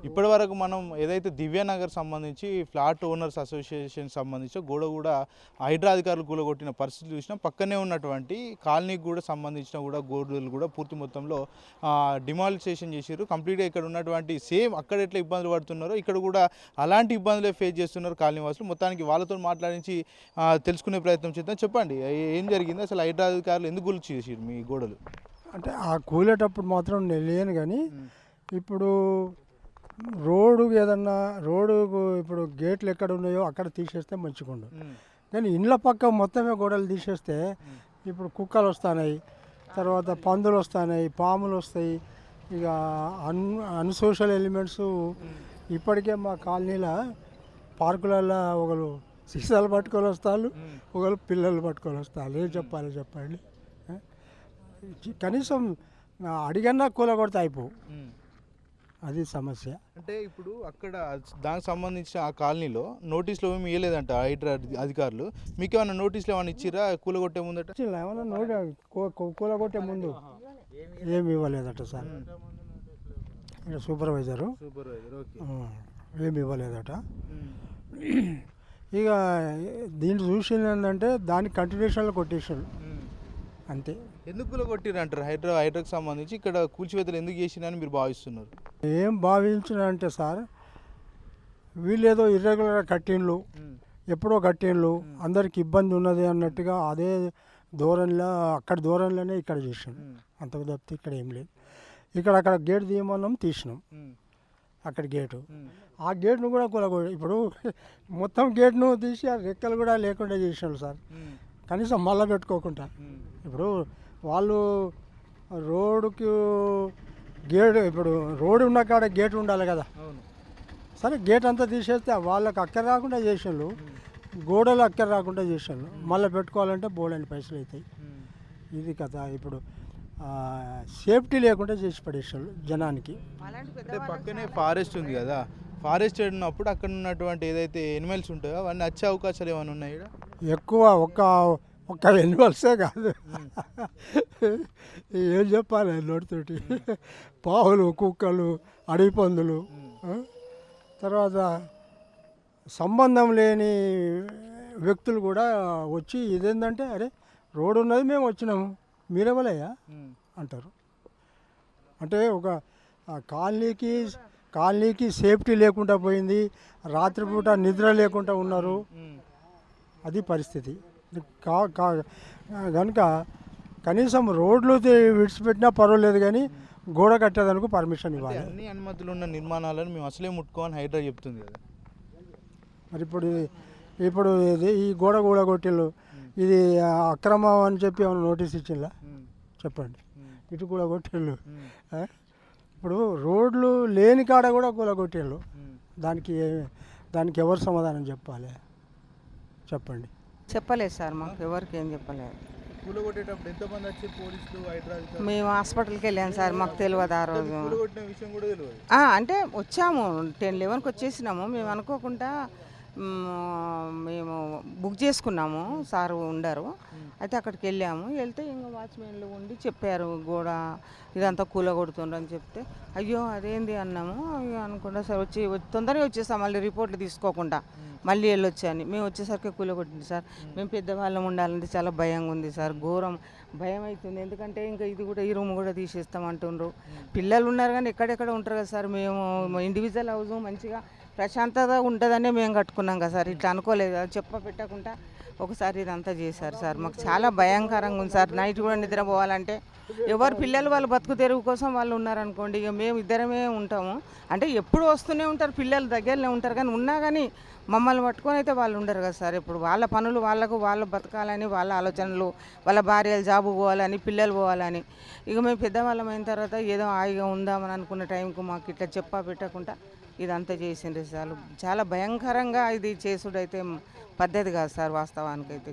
ఇప్పటి వరకు మనం ఏదైతే దివ్యానగర్ సంబంధించి ఫ్లాట్ ఓనర్స్ అసోసియేషన్ సంబంధించి గోడ కూడా హైడ్రా అధికారులు కూలగొట్టిన పరిస్థితి చూసినా పక్కనే ఉన్నటువంటి కాలనీకి కూడా సంబంధించిన కూడా గోడలు కూడా పూర్తి మొత్తంలో డిమాలిసేషన్ చేసారు కంప్లీట్గా ఇక్కడ ఉన్నటువంటి సేమ్ అక్కడ ఎట్లా ఇబ్బందులు పడుతున్నారో ఇక్కడ కూడా అలాంటి ఇబ్బందులే ఫేస్ చేస్తున్నారు కాలనీ వాసులు మొత్తానికి వాళ్ళతో మాట్లాడించి తెలుసుకునే ప్రయత్నం చేద్దాం. చెప్పండి ఏ- ఏం జరిగింది? అసలు హైడ్రా అధికారులు ఎందుకు గుర్తు చేసారు మీ గోడలు? అంటే ఆ కూలేటప్పుడు మాత్రం నేను లేను కానీ ఇప్పుడు రోడ్డు ఏదన్నా రోడ్డు ఇప్పుడు గేట్లు ఎక్కడ ఉన్నాయో అక్కడ తీసేస్తే మంచిగుండు. కానీ ఇండ్ల పక్క మొత్తమే గోడలు తీసేస్తే ఇప్పుడు కుక్కలు వస్తున్నాయి తర్వాత పందులు వస్తున్నాయి పాములు వస్తాయి. ఇక అన్ అన్సోషల్ ఎలిమెంట్స్ ఇప్పటికే మా కాలనీలో పార్కులలో ఒకరు సీసాలు పట్టుకొని వస్తారు ఒకరు పిల్లలు పట్టుకొని వస్తారు ఏం చెప్పాలి చెప్పండి? కనీసం అడిగన్నా కూలగొడితే అయిపోవు అది సమస్య. అంటే ఇప్పుడు అక్కడ దానికి సంబంధించిన ఆ కాలనీలో నోటీసులు ఏమి ఇవ్వలేదంట హైడ్రా అధి- అధికారులు. మీకు ఏమైనా నోటీసులు ఏమైనా ఇచ్చిరా? కూలగొట్టే ముందట? ఏమన్నా నోటి కూలగొట్టే ముందు ఏమి ఇవ్వలేదట సార్. సూపర్వైజరు. Supervisor okay. ఆ, ఏమి ఇవ్వలేదట. ఇక దీన్ని చూసి ఏంటంటే దానికి కంటిన్యూషన్లో కొట్టేసాడు. అంతే. ఎందుకు కూలగొట్టిరు అంటారు హైడ్రా హైడ్రాకి సంబంధించి ఇక్కడ కూల్చివేతలు ఎందుకు చేసిరని మీరు భావిస్తున్నారు? ఏం భావించిన అంటే సార్ వీళ్ళేదో ఇర్రెగ్యులర్ కట్టిండ్లు ఎప్పుడో కట్టిండ్లు అందరికి ఇబ్బంది ఉన్నది అన్నట్టుగా అదే దూరంలో అక్కడ దూరంలోనే ఇక్కడ చేసాం అంతకు తప్పితే ఇక్కడ ఏం లేదు. ఇక్కడ అక్కడ గేట్ తీయమన్నాం తీసినాం. అక్కడ గేటు. ఆ గేట్ను కూడా కూలగొ ఇప్పుడు మొత్తం గేట్ను తీసి ఆ రెక్కలు కూడా లేకుండా చేసాం సార్. కనీసం మళ్ళా పెట్టుకోకుండా. ఇప్పుడు వాళ్ళు రోడ్డుకి గేట్ ఇప్పుడు రోడ్డు ఉన్న కాడ గేట్ ఉండాలి కదా. అవును. సరే గేట్ అంతా తీసేస్తే వాళ్ళకి అక్కర రాకుండా చేసాను గోడలు అక్కర రాకుండా చేసాను మళ్ళీ పెట్టుకోవాలంటే బోల్డని పైసలు అవుతాయి ఇది కథ. ఇప్పుడు సేఫ్టీ లేకుండా చేసి పడేసాను జనానికి. అంటే పక్కనే ఫారెస్ట్ ఉంది కదా. ఫారెస్ట్ ఉన్నప్పుడు అక్కడ ఉన్నటువంటి ఏదైతే ఎనిమల్స్ ఉంటాయో అవన్నీ వచ్చే అవకాశాలు ఏమైనా ఉన్నాయి? ఎక్కువ ఒక్క ఒక్క ఎనిమల్సే కాదు. ఏం చెప్పాలి నోటితోటి? పావులు కుక్కలు అడవి పందులు? తర్వాత సంబంధం లేని వ్యక్తులు కూడా వచ్చి ఇదేంటంటే అరే రోడ్డు ఉన్నది మేము వచ్చినాము. మీరెవలయ్యా? అంటారు. అంటే ఒక కాలనీకి కాలనీకి సేఫ్టీ లేకుండా పోయింది. రాత్రిపూట నిద్ర లేకుండా ఉన్నారు. అది పరిస్థితి. కా కా కనుక కనీసం రోడ్లు విడిచిపెట్టినా పర్వాలేదు కానీ గోడ కట్టేదానికి పర్మిషన్ ఇవ్వాలి. అన్ని అనుమతులు ఉన్న నిర్మాణాలను మేము అసలే ముట్టుకోమని హైడ్రా చెప్తుంది కదా. మరి ఇప్పుడు ఇప్పుడు ఇది ఈ గోడ గోడ కొట్టిల్లు ఇది అక్రమం అని చెప్పి ఏమైనా నోటీస్ ఇచ్చిందా చెప్పండి. ఇటు కూడా కొట్టిళ్ళు? ఇప్పుడు రోడ్లు లేని కాడ కూడా కూలగొట్టిళ్ళు దానికి ఏ- దానికి ఎవరు సమాధానం చెప్పాలి? చెప్పండి. చెప్పలేదు సార్ మాకు ఎవరికి ఏం చెప్పలేదు. కూలగొట్టేటప్పుడు ఎంతమంది వచ్చి పోలీసులు హైడ్రా అధికారులు? మేము హాస్పిటల్కి వెళ్ళాం సార్ మాకు తెలియదు ఆ రోజు. కూలగొట్టిన విషయం కూడా తెలియదు. ఆ, అంటే వచ్చాము టెన్ లెవెన్కి వచ్చేసినాము. మేము అనుకోకుండా మేము బుక్ చేసుకున్నాము. సారు ఉండరు. అయితే అక్కడికి వెళ్ళాము. వెళ్తే ఇంకా వాచ్మెన్లు ఉండి చెప్పారు. గోడ ఇదంతా కూలగొడుతుండ్రు అని చెప్తే అయ్యో అదేంది? అన్నాము. అయ్యో అనుకుంటా సార్ వచ్చి తొందరగా వచ్చేసాం మళ్ళీ రిపోర్ట్లు తీసుకోకుండా. మళ్ళీ వెళ్ళొచ్చాను మేము వచ్చేసరికి కూలగొట్టింది సార్ మేము పెద్దవాళ్ళం ఉండాలంటే చాలా భయంగా ఉంది సార్. ఘోరం భయం అవుతుంది ఎందుకంటే ఇంకా ఇది కూడా ఈ రూమ్ కూడా తీసేస్తాం అంటుండ్రు పిల్లలు ఉన్నారు కానీ ఎక్కడెక్కడ ఉంటారు కదా సార్? మేము ఇండివిజువల్ హౌస్ మంచిగా ప్రశాంతత ఉంటుందనే మేము కట్టుకున్నాం కదా సార్. ఇట్లా అనుకోలేదు కదా. చెప్ప పెట్టకుండా ఒకసారి ఇదంతా చేశారు సార్. మాకు చాలా భయంకరంగా ఉంది సార్. నైట్ కూడా నిద్రపోవాలంటే ఎవరు పిల్లలు వాళ్ళు బతుకు తెరువు కోసం వాళ్ళు ఉన్నారనుకోండి ఇక మేము ఇద్దరమే ఉంటాము. అంటే ఎప్పుడు వస్తూనే ఉంటారు పిల్లలు దగ్గరనే ఉంటారు కానీ ఉన్నా కానీ మమ్మల్ని పట్టుకొని అయితే వాళ్ళు ఉండరు కదా సార్. ఇప్పుడు వాళ్ళ పనులు వాళ్ళకు వాళ్ళు బతకాలని వాళ్ళ ఆలోచనలు వాళ్ళ భార్యలు జాబు పోవాలని పిల్లలు పోవాలని. ఇక మేము పెద్దవాళ్ళం అయిన తర్వాత ఏదో హాయిగా ఉందామని అనుకున్న టైంకు మాకు ఇట్లా చెప్పా పెట్టకుండా ఇదంతా చేసిండ్రు సార్. చాలా భయంకరంగా ఇది చేసుడైతే పద్ధతి కాదు సార్ వాస్తవానికి అయితే